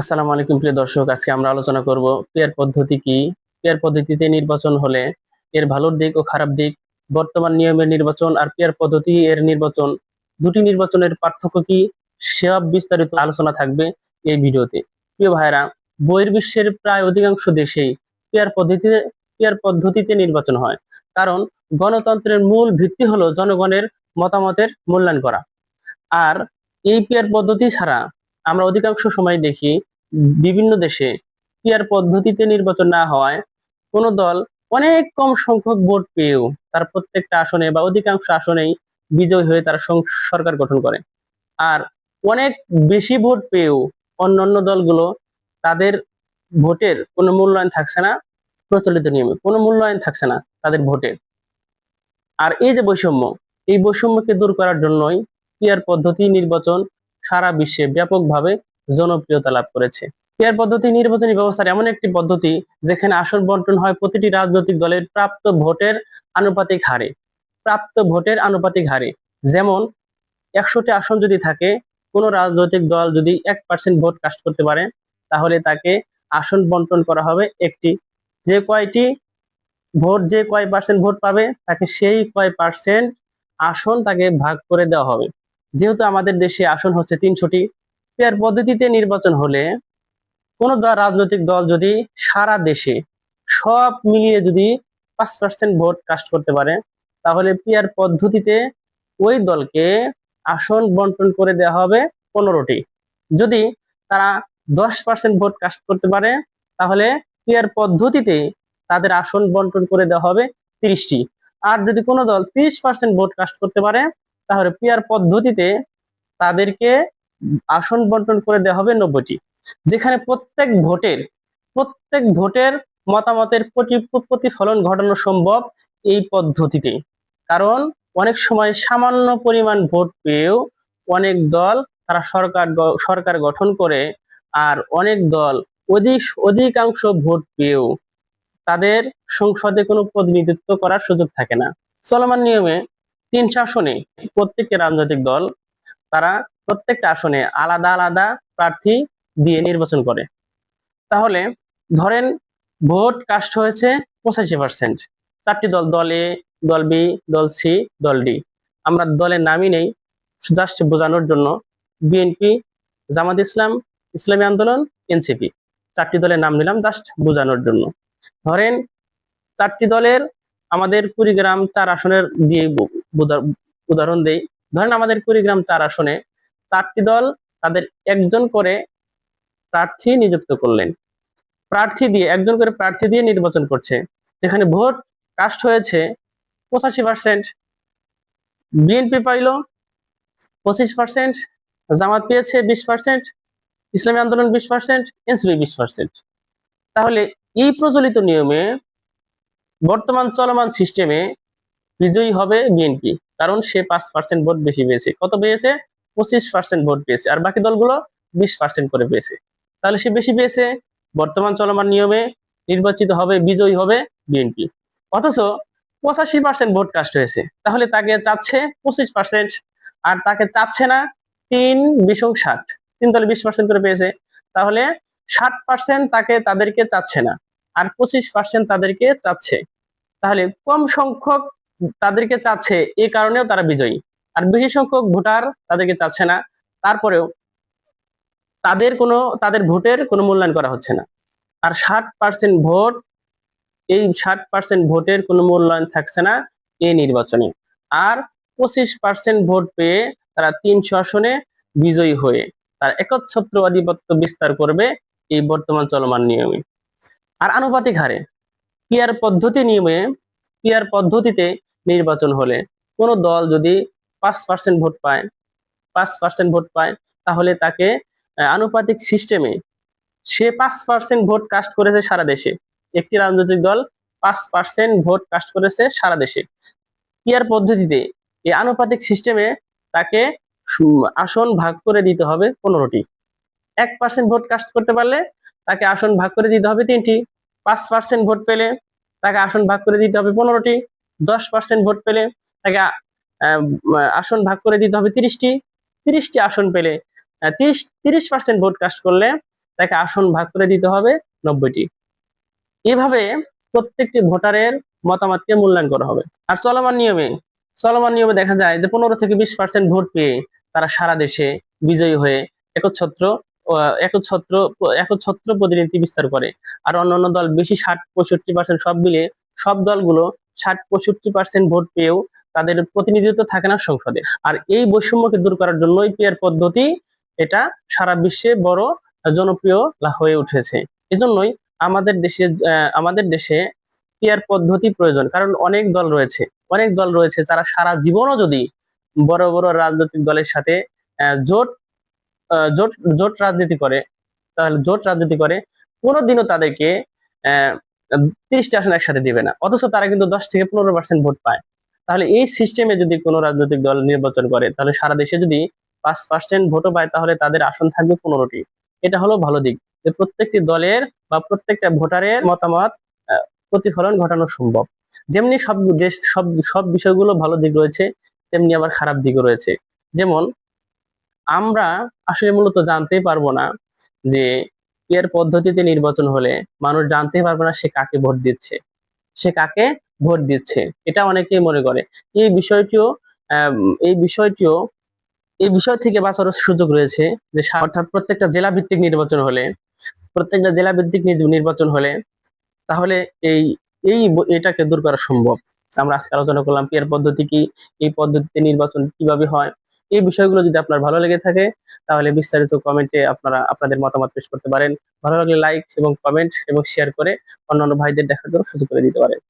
আসসালামু আলাইকুম প্রিয় দর্শক, আজকে আমরা আলোচনা করব পেয়ার পদ্ধতি কি? পেয়ার পদ্ধতিতে নির্বাচন হলে এর ভালোর দিক ও খারাপ দিক, বর্তমান নিয়মের নির্বাচন আর পেয়ার পদ্ধতি এর নির্বাচন। দুটি নির্বাচনের পার্থক্য কি? সব বিস্তারিত আলোচনা থাকবে এই ভিডিওতে। প্রিয় ভাইরা বহির্বিশ্বের প্রায় অধিকাংশ দেশেই পেয়ার পদ্ধতিতে পেয়ার পদ্ধতিতে নির্বাচন হয়। কারণ গণতন্ত্রের মূল ভিত্তি হলো জনগণের মতামতের মূল্যায়ন করা। আর এই পেয়ার পদ্ধতি ছাড়া আমরা অধিকাংশ সময় দেখি বিভিন্ন দেশে পিয়ার পদ্ধতিতে নির্বাচন না হওয়ায় কোন দল অনেক কম সংখ্যক ভোট পেয়েও তার প্রত্যেকটা আসনে বা অধিকাংশ আসনেই বিজয় হয়ে তারা সরকার গঠন করে। আর অনেক বেশি ভোট পেয়েও অন্যান্য দলগুলো তাদের ভোটের কোনো মূল্যায়ন থাকছে না, প্রচলিত নিয়মে। কোনো মূল্যায়ন থাকছে না তাদের ভোটের আর এই যে বৈষম্য, এই বৈষম্যকে দূর করার জন্যই পিয়ার পদ্ধতি নির্বাচন সারা বিশ্বে ব্যাপকভাবে জনপ্রিয়তা লাভ করেছে। পেয়ার পদ্ধতি, নির্বাচনী ব্যবস্থার এমন একটি পদ্ধতি যেখানে আসন বন্টন হয় প্রতিটি রাজনৈতিক দলের প্রাপ্ত ভোটের আনুপাতিক হারে। প্রাপ্ত ভোটের আনুপাতিক হারে। যেমন, একশোটি আসন যদি থাকে, কোনো রাজনৈতিক দল যদি এক পার্সেন্ট ভোট কাস্ট করতে পারে, তাহলে তাকে আসন বন্টন করা হবে একটি। যে কয়টি ভোট, যে কয় পার্সেন্ট ভোট পাবে, তাকে সেই কয় পার্সেন্ট আসন তাকে ভাগ করে দেওয়া হবে। যেহেতু আমাদের দেশে আসন হচ্ছে তিনশোটি, পেয়ার পদ্ধতিতে নির্বাচন হলে কোনো রাজনৈতিক দল যদি সারা দেশে সব মিলিয়ে যদি পাঁচ পার্সেন্ট ভোট কাস্ট করতে পারে, তাহলে পিয়ার পদ্ধতিতে ওই দলকে আসন বন্টন করে দেওয়া হবে পনেরোটি। যদি তারা দশ পার্সেন্ট ভোট কাস্ট করতে পারে, তাহলে পিয়ার পদ্ধতিতে তাদের আসন বন্টন করে দেওয়া হবে তিরিশটি। আর যদি কোনো দল তিরিশ পার্সেন্ট ভোট কাস্ট করতে পারে তাহলে পিয়ার পদ্ধতিতে তাদেরকে আসন বন্টন করে দেওয়া হবে নব্বইটি। যেখানে প্রত্যেক ভোটের প্রত্যেক ভোটের মতামতের প্রতি- প্রতিফলন ঘটানো সম্ভব এই পদ্ধতিতে। কারণ অনেক সময় সামান্য পরিমাণ ভোট পেয়েও অনেক দল তারা সরকার সরকার গঠন করে আর অনেক দল অধিক অধিকাংশ ভোট পেয়েও তাদের সংসদে কোনো প্রতিনিধিত্ব করার সুযোগ থাকে না। চলমান নিয়মে তিন শাসনে প্রত্যেকটি রাজনৈতিক দল, তারা প্রত্যেকটা আসনে আলাদা আলাদা প্রার্থী দিয়ে নির্বাচন করে। তাহলে ধরেন ভোট কাস্ট হয়েছে পঁচাশি পার্সেন্ট। চারটি দল দল এ, দল বি, দল সি, দল ডি। আমরা দলের নামই নেই, জাস্ট বোঝানোর জন্য বিএনপি, জামাত ইসলাম, ইসলামী আন্দোলন, এনসিপি। চারটি দলের নাম নিলাম জাস্ট বোঝানোর জন্য। ধরেন চারটি দলের আমাদের কুড়িগ্রাম চার আসনের দিয়ে উদাহরণ দেই। ধরেন আমাদের কুড়িগ্রাম চার আসনে চারটি দল তাদের একজন করে প্রার্থী নিযুক্ত করলেন। প্রার্থী দিয়ে, একজন করে প্রার্থী দিয়ে নির্বাচন করছে। যেখানে ভোট কাস্ট হয়েছে পঁচাশি পার্সেন্ট বিএনপি পাইল পঁচিশ পার্সেন্ট জামাত পেয়েছে বিশ পার্সেন্ট ইসলামী আন্দোলন বিশ পার্সেন্ট এনসিপি বিশ পার্সেন্ট তাহলে এই প্রচলিত নিয়মে বর্তমান চলমান সিস্টেমে বিজয়ী হবে বিএনপি কারণ সে পাঁচ পার্সেন্ট ভোট বেশি পেয়েছে। কত পেয়েছে? পঁচিশ পার্সেন্ট ভোট পেয়েছে, আর বাকি দলগুলো বিশ পার্সেন্ট করে পেয়েছে। তাহলে সে বেশি পেয়েছে? বর্তমান চলমান নিয়মে নির্বাচিত হবে, বিজয়ী হবে বিএনপি অথচ পঁচাশি পার্সেন্ট ভোট কাস্ট হয়েছে, তাহলে তাকে চাচ্ছে পঁচিশ পার্সেন্ট আর তাকে চাচ্ছে না তিন বিশং ষাট। তিন দলে বিশ পার্সেন্ট করে পেয়েছে, তাহলে ষাট পার্সেন্ট তাকে তাদেরকে চাচ্ছে না, আর পঁচিশ পার্সেন্ট তাদেরকে চাচ্ছে। তাহলে কম সংখ্যক তাদেরকে চাচ্ছে এই কারণেও তারা বিজয়ী। আর বেশি সংখ্যক ভোটার তাদেরকে চাচ্ছে না। তারপরেও তাদের কোনো, তাদের ভোটের কোনো মূল্যায়ন করা হচ্ছে না। আর ষাট পার্সেন্ট ভোট, এই ষাট পার্সেন্ট ভোটের কোনো মূল্যায়ন থাকছে না এই নির্বাচনে। আর পঁচিশ পার্সেন্ট ভোট পেয়ে তারা তিনশো আসনে বিজয়ী হয়ে তার একচ্ছত্র আধিপত্য বিস্তার করবে এই বর্তমান চলমান নিয়মে। আর আনুপাতিক হারে পিয়ার পদ্ধতি নিয়মে পিয়ার পদ্ধতিতে নির্বাচন হলে কোনো দল যদি পাঁচ পার্সেন্ট ভোট পায়, পাঁচ পার্সেন্ট ভোট পায়, তাহলে তাকে আনুপাতিক সিস্টেমে সে পাঁচ পার্সেন্ট ভোট কাস্ট করেছে সারা দেশে। একটি রাজনৈতিক দল পাঁচ পার্সেন্ট ভোট কাস্ট করেছে সারা দেশে। পিয়ার পদ্ধতিতে এই আনুপাতিক সিস্টেমে তাকে আসন ভাগ করে দিতে হবে পনেরোটি। এক পার্সেন্ট ভোট কাস্ট করতে পারলে তাকে আসন ভাগ করে দিতে হবে তিনটি। পাঁচ পার্সেন্ট ভোট পেলে তাকে আসন ভাগ করে দিতে হবে পনেরোটি, দশ পার্সেন্ট ভোট পেলে তাকে আসন ভাগ করে দিতে হবে তিরিশটি তিরিশটি আসন পেলে তিরিশ তিরিশ পার্সেন্ট ভোট কাস্ট করলে তাকে আসন ভাগ করে দিতে হবে নব্বইটি। এভাবে প্রত্যেকটি ভোটারের মতামতকে মূল্যায়ন করা হবে। আর চলমান নিয়মে চলমান নিয়মে দেখা যায় যে পনেরো থেকে বিশ পার্সেন্ট ভোট পেয়ে তারা সারা দেশে বিজয়ী হয়ে একচ্ছত্র একচ্ছত্র একচ্ছত্র প্রতিনিধি বিস্তার করে। আর অন্যান্য দল বেশি ষাট, পঁয়ষট্টি পার্সেন্ট সব মিলে সব দলগুলো ষাট, পঁয়ষট্টি পার্সেন্ট ভোট পেয়েও তাদের প্রতিনিধিত্ব থাকে না সংসদে। আর এই বৈষম্যকে দূর করার জন্যই পিয়ার পদ্ধতি এটা সারা বিশ্বে বড় জনপ্রিয় হয়ে উঠেছে। এজন্যই আমাদের দেশে আমাদের দেশে পিয়ার পদ্ধতি প্রয়োজন। কারণ অনেক দল রয়েছে, অনেক দল রয়েছে যারা সারা জীবনও যদি বড় বড় রাজনৈতিক দলের সাথে জোট জোট জোট রাজনীতি করে, তাহলে জোট রাজনীতি করে, কোনোদিনও তাদেরকে তিরিশটি আসন একসাথে দিবে না। অথচ তারা কিন্তু দশ থেকে পনেরো পার্সেন্ট ভোট পায়। তাহলে এই সিস্টেমে যদি কোনো রাজনৈতিক দল নির্বাচন করে, তাহলে সারা দেশে যদি পাঁচ পার্সেন্ট ভোটও পায়, তাহলে তাদের আসন থাকবে পনেরোটি। এটা হলো ভালো দিক। যে প্রত্যেকটি দলের বা প্রত্যেকটা ভোটারের মতামত প্রতিফলন ঘটানো সম্ভব। যেমনি সব দেশ, সব সব বিষয়গুলো ভালো দিক রয়েছে, তেমনি আবার খারাপ দিকও রয়েছে। যেমন আমরা আসলে মূলত জানতেই পারব না যে এর পদ্ধতিতে নির্বাচন হলে মানুষ জানতেই পারবে না সে কাকে ভোট দিচ্ছে। সে কাকে ভোট দিচ্ছে, এটা অনেকেই মনে করে। এই বিষয়টিও এই বিষয়টিও, এই বিষয় থেকে বাঁচার সুযোগ রয়েছে যে অর্থাৎ প্রত্যেকটা জেলা ভিত্তিক নির্বাচন হলে, প্রত্যেকটা জেলা ভিত্তিক নির্বাচন হলে তাহলে এই এই এটাকে দূর করা সম্ভব। আমরা আজকে আলোচনা করলাম পিয়ার পদ্ধতি কি, এই পদ্ধতিতে নির্বাচন কীভাবে হয় এই বিষয়গুলো যদি আপনার ভালো লেগে থাকে, তাহলে বিস্তারিত কমেন্টে আপনারা আপনাদের মতামত পেশ করতে পারেন। ভালো লাগলে লাইক এবং কমেন্ট এবং শেয়ার করে অন্যান্য ভাইদের দেখার জন্য সুযোগ করে দিতে পারেন।